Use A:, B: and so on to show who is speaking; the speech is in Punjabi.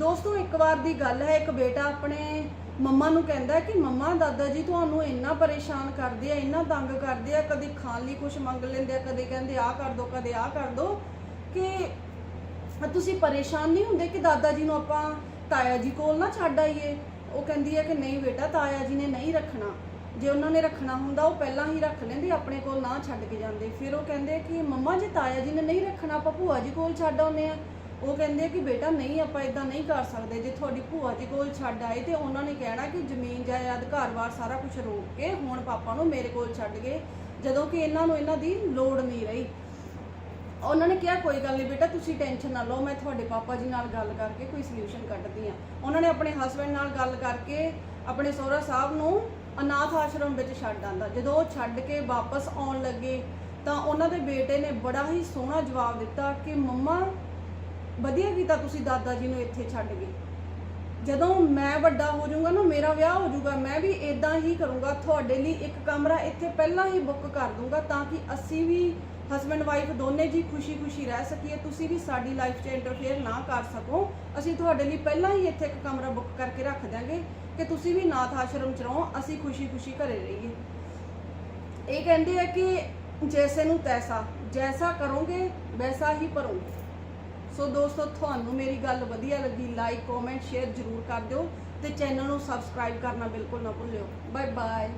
A: ਦੋਸਤੋ, ਇੱਕ ਵਾਰ ਦੀ ਗੱਲ ਹੈ, ਇੱਕ ਬੇਟਾ ਆਪਣੇ ਮੰਮਾ ਨੂੰ ਕਹਿੰਦਾ ਕਿ, ਮੰਮਾ, ਦਾਦਾ ਜੀ ਤੁਹਾਨੂੰ ਇੰਨਾ ਪਰੇਸ਼ਾਨ ਕਰਦੇ ਆ, ਇੰਨਾ ਤੰਗ ਕਰਦੇ ਆ, ਕਦੇ ਖਾਣ ਲਈ ਕੁਝ ਮੰਗ ਲੈਂਦੇ ਆ, ਕਦੇ ਕਹਿੰਦੇ ਆ ਕਰ ਦੋ, ਕਦੇ ਆ ਕਰ ਦੋ, ਕਿ ਤੁਸੀਂ ਪਰੇਸ਼ਾਨ ਨਹੀਂ ਹੁੰਦੇ ਕਿ ਦਾਦਾ ਜੀ ਨੂੰ ਆਪਾਂ ਤਾਇਆ ਜੀ ਕੋਲ ਨਾ ਛੱਡ ਆਈਏ? ਉਹ ਕਹਿੰਦੀ ਹੈ ਕਿ ਨਹੀਂ ਬੇਟਾ, ਤਾਇਆ ਜੀ ਨੇ ਨਹੀਂ ਰੱਖਣਾ। ਜੇ ਉਹਨਾਂ ਨੇ ਰੱਖਣਾ ਹੁੰਦਾ, ਉਹ ਪਹਿਲਾਂ ਹੀ ਰੱਖ ਲੈਂਦੇ, ਆਪਣੇ ਕੋਲ ਨਾ ਛੱਡ ਕੇ ਜਾਂਦੇ। ਫਿਰ ਉਹ ਕਹਿੰਦੇ ਕਿ, ਮੰਮਾ, ਜੇ ਤਾਇਆ ਜੀ ਨੇ ਨਹੀਂ ਰੱਖਣਾ, ਆਪਾਂ ਭੂਆ ਜੀ ਕੋਲ ਛੱਡ ਆਉਂਦੇ ਆ। ਉਹ ਕਹਿੰਦੇ ਕਿ ਬੇਟਾ ਨਹੀਂ, ਆਪਾਂ ਇਦਾਂ ਨਹੀਂ ਕਰ ਸਕਦੇ। ਜੇ ਤੁਹਾਡੀ ਭੂਆ ਜੀ ਕੋਲ ਛੱਡ ਆਏ ਤੇ ਉਹਨਾਂ ਨੇ ਕਹਿਣਾ ਕਿ ਜ਼ਮੀਨ, ਜਾਇਦਾਦ, ਘਰ-ਬਾਰ ਸਾਰਾ ਕੁਝ ਰੋਕ ਕੇ ਹੁਣ ਪਾਪਾ ਨੂੰ ਮੇਰੇ ਕੋਲ ਛੱਡ ਗਏ, ਜਦੋਂ ਕਿ ਇਹਨਾਂ ਨੂੰ ਇਹਨਾਂ ਦੀ ਲੋੜ ਨਹੀਂ ਰਹੀ। ਉਹਨਾਂ ਨੇ ਕਿਹਾ, ਕੋਈ ਗੱਲ ਨਹੀਂ ਬੇਟਾ, ਤੁਸੀਂ ਟੈਨਸ਼ਨ ਨਾ ਲਓ, ਮੈਂ ਤੁਹਾਡੇ ਪਾਪਾ ਜੀ ਨਾਲ ਗੱਲ ਕਰਕੇ ਕੋਈ ਸੋਲੂਸ਼ਨ ਕੱਢਦੀ ਆ ਉਹਨਾਂ ਨੇ ਆਪਣੇ ਹਸਬੰਡ ਨਾਲ ਗੱਲ ਕਰਕੇ ਆਪਣੇ ਸਹੁਰਾ ਸਾਹਿਬ ਨੂੰ ਅਨਾਥ ਆਸ਼ਰਮ ਵਿੱਚ ਛੱਡ ਆਂਦਾ। ਜਦੋਂ ਉਹ ਛੱਡ ਕੇ ਵਾਪਸ ਆਉਣ ਲੱਗੇ, ਤਾਂ ਉਹਨਾਂ ਦੇ ਬੇਟੇ ਨੇ ਬੜਾ ਹੀ ਸੋਹਣਾ ਜਵਾਬ ਦਿੱਤਾ ਕਿ, ਮੰਮਾ ਵਧੀਆ ਕੀਤਾ ਤੁਸੀਂ ਦਾਦਾ ਜੀ ਨੂੰ ਇੱਥੇ ਛੱਡ ਗਏ ਜਦੋਂ ਮੈਂ ਵੱਡਾ ਹੋ ਜਾਊਂਗਾ ਨਾ, ਮੇਰਾ ਵਿਆਹ ਹੋ ਜਾਊਗਾ, ਮੈਂ ਵੀ ਇਦਾਂ ਹੀ ਕਰੂੰਗਾ, ਤੁਹਾਡੇ ਲਈ ਇੱਕ ਕਮਰਾ ਇੱਥੇ ਪਹਿਲਾਂ ਹੀ ਬੁੱਕ ਕਰ ਦੂੰਗਾ ਤਾਂ ਕਿ ਅਸੀਂ ਵੀ ਹਸਬੰਡ ਵਾਈਫ ਦੋਨੇ ਜੀ ਖੁਸ਼ੀ-ਖੁਸ਼ੀ ਰਹਿ ਸਕੀਏ, ਤੁਸੀਂ ਵੀ ਸਾਡੀ ਲਾਈਫ 'ਚ ਇੰਟਰਫੇਅਰ ਨਾ ਕਰ ਸਕੋ। ਅਸੀਂ ਤੁਹਾਡੇ ਲਈ ਪਹਿਲਾਂ ਹੀ ਇੱਥੇ ਇੱਕ ਕਮਰਾ ਬੁੱਕ ਕਰਕੇ ਰੱਖ ਦਿਆਂਗੇ ਕਿ ਤੁਸੀਂ ਵੀ ਨਾਥ ਆਸ਼ਰਮ 'ਚ ਰਹੋ, ਅਸੀਂ ਖੁਸ਼ੀ-ਖੁਸ਼ੀ ਘਰੇ ਰਹੀਏ। ਇਹ ਕਹਿੰਦੇ ਆ ਕਿ ਜੈਸੇ ਨੂੰ ਤੈਸਾ, ਜੈਸਾ ਕਰੋਗੇ, ਵੈਸਾ ਹੀ ਭਰੋਗੇ। ਸੋ ਦੋਸਤੋ, ਤੁਹਾਨੂੰ ਮੇਰੀ ਗੱਲ ਵਧੀਆ ਲੱਗੀ ਲਾਈਕ ਕਮੈਂਟ ਸ਼ੇਅਰ ਜ਼ਰੂਰ ਕਰ ਦਿਓ ਤੇ ਚੈਨਲ ਨੂੰ ਸਬਸਕ੍ਰਾਈਬ ਕਰਨਾ ਬਿਲਕੁਲ ਨਾ ਭੁੱਲਿਓ। Bye bye